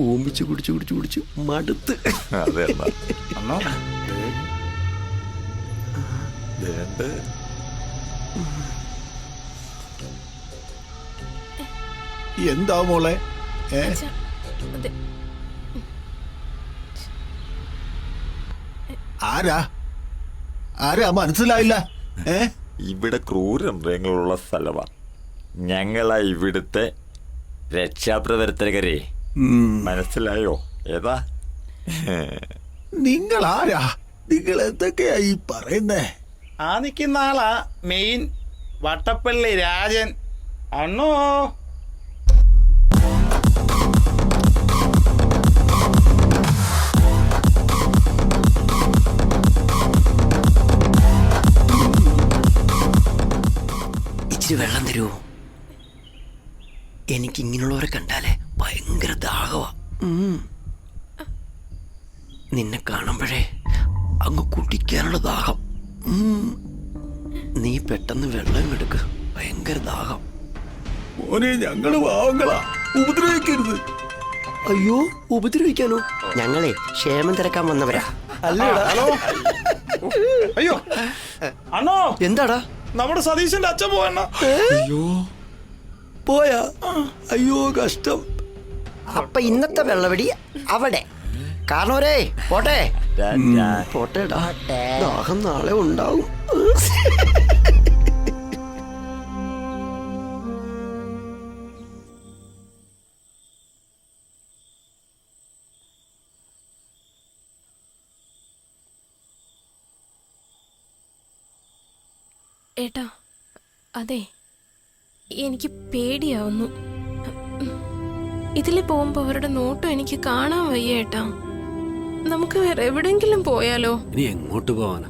ഓമ്പിച്ച് കുടിച്ച് കുടിച്ച് കുടിച്ച് മടുത്ത്. അതെ. എന്താ മോളെ? ഏ? ആരാ? ആരാ? മനസ്സിലായില്ല. ഏ? ഇവിടെ ക്രൂര മൃഗങ്ങളുള്ള സ്ഥലമാ ഞങ്ങളാ ഇവിടുത്തെ രക്ഷാപ്രവർത്തകരെ. മനസ്സിലായോ? ഏതാ? നിങ്ങൾ ആരാ നിങ്ങൾ എന്തൊക്കെയാ ഈ പറയുന്നേ? ആ നിൽക്കുന്ന ആളാ മെയിൻ വട്ടപ്പള്ളി രാജൻ. അണ്ണോ? ഇച്ചിരി വെള്ളം തരുമോ എനിക്ക് ഇങ്ങനെയുള്ളവരെ കണ്ടാലേ. ഭയങ്കര ദാഹവാ. നിന്നെ കാണുമ്പോഴേ അങ്ങ് കുടിക്കാനുള്ള ദാഹം. നീ പെട്ടെന്ന് വെള്ളം എടുക്ക്. ഭയങ്കര ദാഹം. മോനെ ഞങ്ങൾ പാവങ്ങളാ. ഉപദ്രവിക്കരുത്. അയ്യോ ഉപദ്രവിക്കാനോ? ഞങ്ങളെ ക്ഷേമം തിരക്കാൻ വന്നവരാ. അല്ലേടാ. ഹലോ. അയ്യോ. അണ്ണോ. എന്താടാ? നമ്മുടെ സതീശന്റെ അച്ഛൻ പോയണ്ണ. അയ്യോ പോയാ? അയ്യോ കഷ്ടം. അപ്പൊ ഇന്നത്തെ വെള്ളവടി അവിടെ. കാരണോരേ പോട്ടെ. പോട്ടെടാ ദാഹം നാളെ ഉണ്ടാവും. ഏട്ടാ അതെ എനിക്ക് പേടിയാവുന്നു. ഇതിൽ പോകുമ്പോ അവരുടെ നോട്ടം എനിക്ക് കാണാൻ വയ്യേട്ടാ നമുക്ക് വേറെ എവിടെങ്കിലും പോയാലോ? ഇനി എങ്ങോട്ട് പോവാനാ?